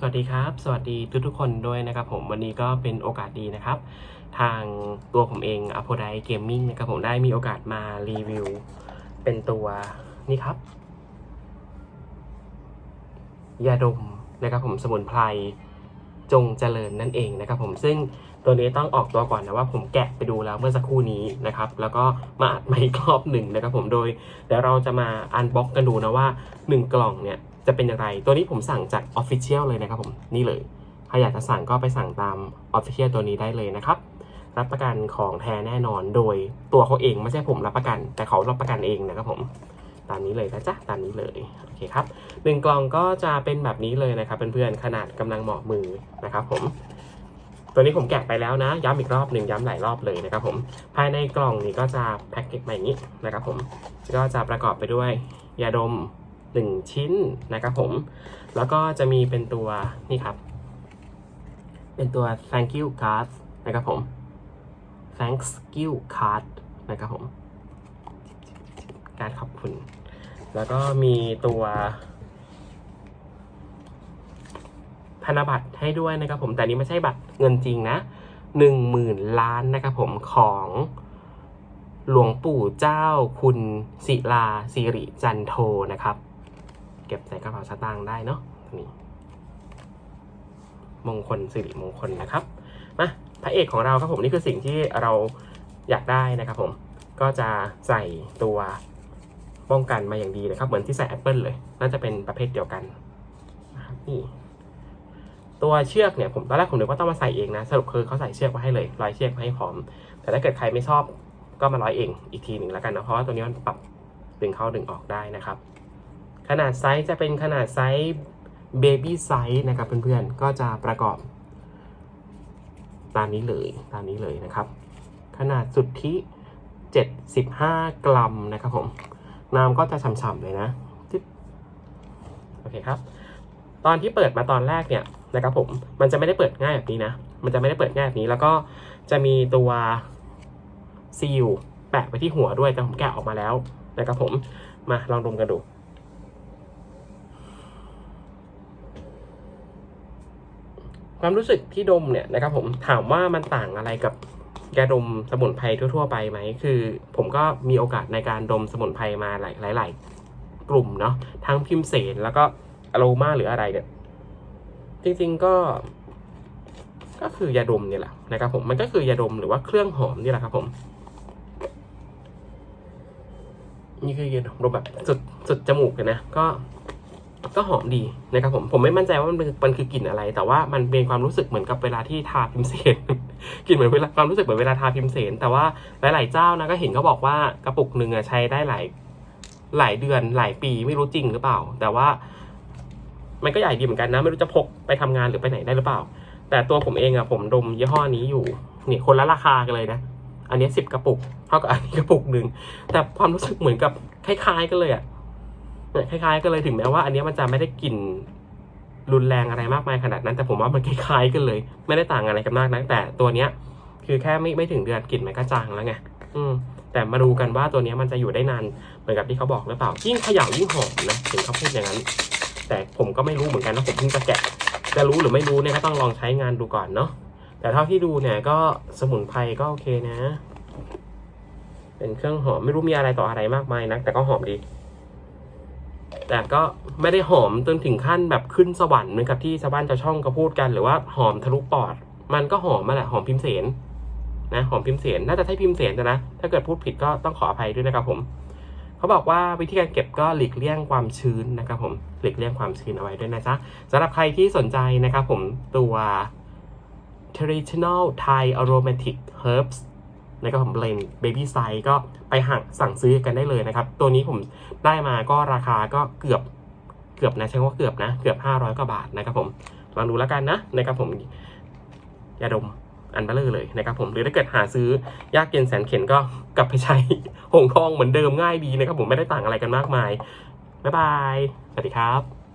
สวัสดีครับ สวัสดีทุกทุกๆคนด้วยนะครับผมวันนี้ก็เป็นโอกาสดีนะครับ ทางตัวผมเองอ p o d i Gaming นะครับผมได้มีโอกาสมารีวิว เป็นตัวนี่ครับ ยาดมนะครับผมสมุนไพรจงเจริญนั่นเองนะครับผมซึ่งตัวนี้ต้องออกตัวก่อนนะว่าผมแกะไปดูแล้วเมื่อสักครู่นี้นะครับ แล้วก็มาอัดใหม่รอบหนึ่งนะครับผมโดยเดี๋ยวเราจะมาอันบ็อกกันดูนะว่า 1 กล่องเนี่ย จะเป็นอย่างไร ตัวนี้ผมสั่งจาก Official เลยนะครับผมนี่เลยใครอยากจะสั่งก็ไปสั่งตาม Official ตัวนี้ได้เลยนะครับรับประกันของแท้แน่นอนโดยตัวเขาเองไม่ใช่ผมรับประกัน แต่เขารับประกันเองนะครับผมตามนี้เลยนะจ๊ะตามนี้เลยโอเคครับหนึ่งกล่องก็จะเป็นแบบนี้เลยนะครับเพื่อนๆขนาดกำลังเหมาะมือนะครับผมตัวนี้ผมแกะไปแล้วนะ ย้ำอีกรอบหนึ่งย้ำหลายรอบเลยนะครับผมภายในกล่องนี้ก็จะแพ็กเกจมาอย่างนี้นะครับผมก็จะประกอบไปด้วยยาดม 1 ชิ้นนะครับผม แล้วก็จะมีเป็นตัวนี่ครับ เป็นตัว thank you card นะครับผม thanks you card นะครับผม การขอบคุณ แล้วก็มีตัวธนบัตรให้ด้วยนะครับผมแต่นี้ไม่ใช่บัตรเงินจริงนะหนึ่งหมื่นล้านนะครับผมของหลวงปู่เจ้าคุณศิลาสิริจันโทนะครับ เก็บใส่กระเป๋าสตางค์ได้เนาะนี่มงคลสิริมงคลนะครับมาพระเอกของเราครับผมนี่คือสิ่งที่เราอยากได้นะครับผมก็จะใส่ตัวป้องกันมาอย่างดีนะครับ เหมือนที่ใส่ Apple เลย น่าจะเป็นประเภทเดียวกันนะครับนี่ตัวเชือกเนี่ยผมตอนแรกผมนึกว่าต้องมาใส่เองนะ สรุปคือเขาใส่เชือกมาให้เลยร้อยเชือกมาให้พร้อม แต่ถ้าเกิดใครไม่ชอบก็มาร้อยเองอีกทีหนึ่งแล้วกันนะเพราะว่าตัวนี้มันปรับดึงเข้าดึงออกได้นะครับ ขนาดไซส์จะเป็นขนาดไซส์เบบี้ไซส์นะครับเพื่อนๆ ก็จะประกอบ ตามนี้เลยตามนี้เลยนะครับ ขนาดสุทธิ 75 กรัมนะครับผมน้ำก็จะฉ่ำๆเลยนะโอเคครับ ตอนที่เปิดมาตอนแรกเนี่ยนะครับผมมันจะไม่ได้เปิดง่ายแบบนี้นะ มันจะไม่ได้เปิดง่ายแบบนี้ แล้วก็จะมีตัวซีลแปะไปที่หัวด้วยแต่ผมแกะออกมาแล้วนะครับผมมาลองดมกันดู ความรู้สึกที่ดมเนี่ยนะครับผมถามว่ามันต่างอะไรกับยาดมสมุนไพรทั่ว ๆ ไปไหมคือ ผมก็มีโอกาสในการดมสมุนไพรมาหลายหลาย ๆ กลุ่มเนาะทั้งพิมเสนแล้วก็อโรมาหรืออะไรเนี่ยจริงๆก็ ก็คือยาดมนี่แหละนะครับผมมันก็คือยาดมหรือว่าเครื่องหอมนี่แหละครับผม นี่คือยาดมแบบสุดสุดจมูกเลยนะก็ ก็หอมดีนะครับผมผมไม่มั่นใจว่ามันเป็นมันคือกลิ่นอะไร แต่ว่ามันเป็นความรู้สึกเหมือนกับเวลาที่ทาพิมเสนกลิ่นเหมือนเวลาความรู้สึกเหมือนเวลาทาพิมเสนแต่ว่าหลาย ๆ เจ้านะก็เห็นเขาบอกว่ากระปุกหนึ่งอะใช้ได้หลายหลายเดือนหลายปีไม่รู้จริงหรือเปล่า แต่ว่า มันก็ใหญ่ดีเหมือนกันนะ ไม่รู้จะพกไปทำงานหรือไปไหนได้หรือเปล่า แต่ตัวผมเองอะผมดมยี่ห้อนี้อยู่นี่คนละราคากันเลยนะอันนี้สิบกระปุกเท่ากับอันนี้กระปุกหนึ่งแต่ความรู้สึกเหมือนกับคล้าย ๆ กันเลยอะ เนี่ยคล้ายๆกันเลยถึงแม้ว่าอันนี้มันจะไม่ได้กลิ่นรุนแรงอะไรมากมายขนาดนั้น แต่ผมว่ามันคล้ายๆกันเลย ไม่ได้ต่างอะไรกันมากนะแต่ตัวเนี้ย คือแค่ไม่ไม่ถึงเดือนกลิ่นมันก็จางแล้วไงอืมแต่มาดูกันว่าตัวเนี้ยมันจะอยู่ได้นานเหมือนกับที่เขาบอกหรือเปล่า ยิ่งเขย่ายิ่งหอมนะถึงเขาพูดอย่างนั้น แต่ผมก็ไม่รู้เหมือนกันนะผมเพิ่งจะแกะ จะรู้หรือไม่รู้เนี่ยก็ต้องลองใช้งานดูก่อนเนาะแต่เท่าที่ดูเนี่ยก็สมุนไพรก็โอเคนะ เป็นเครื่องหอมไม่รู้มีอะไรต่ออะไรมากมายนะแต่ก็หอมดี แต่ก็ไม่ได้หอมจนถึงขั้นแบบขึ้นสวรรค์เหมือนกับที่ชาวบ้านชาวช่องเขาพูดกัน หรือว่าหอมทะลุปอด มันก็หอมมาแหละหอมพิมเสนนะหอมพิมเสนน่าจะใช่พิมเสนนะถ้าเกิดพูดผิดก็ต้องขออภัยด้วยนะครับผมเขาบอกว่าวิธีการเก็บก็หลีกเลี่ยงความชื้นนะครับผมหลีกเลี่ยงความชื้นเอาไว้ด้วยนะจ๊ะสำหรับใครที่สนใจนะครับผมตัว traditional Thai aromatic herbs นะครับผม blend baby size ก็ไปหักสั่งซื้อกันได้เลยนะครับ ตัวนี้ผมได้มาก็ราคาก็เกือบเกือบนะใช้คำว่าเกือบนะ เกือบ 500กว่าบาทนะครับผมลองดูแล้วกันนะนะครับผมยาดมอันเบลเลอร์เลยนะครับผมหรือถ้าเกิดหาซื้อยากเย็นแสนเข็นก็กลับไปใช้หงทองเหมือนเดิมง่ายดีนะครับผมไม่ได้ต่างอะไรกันมากมายบ๊ายบาย สวัสดีครับ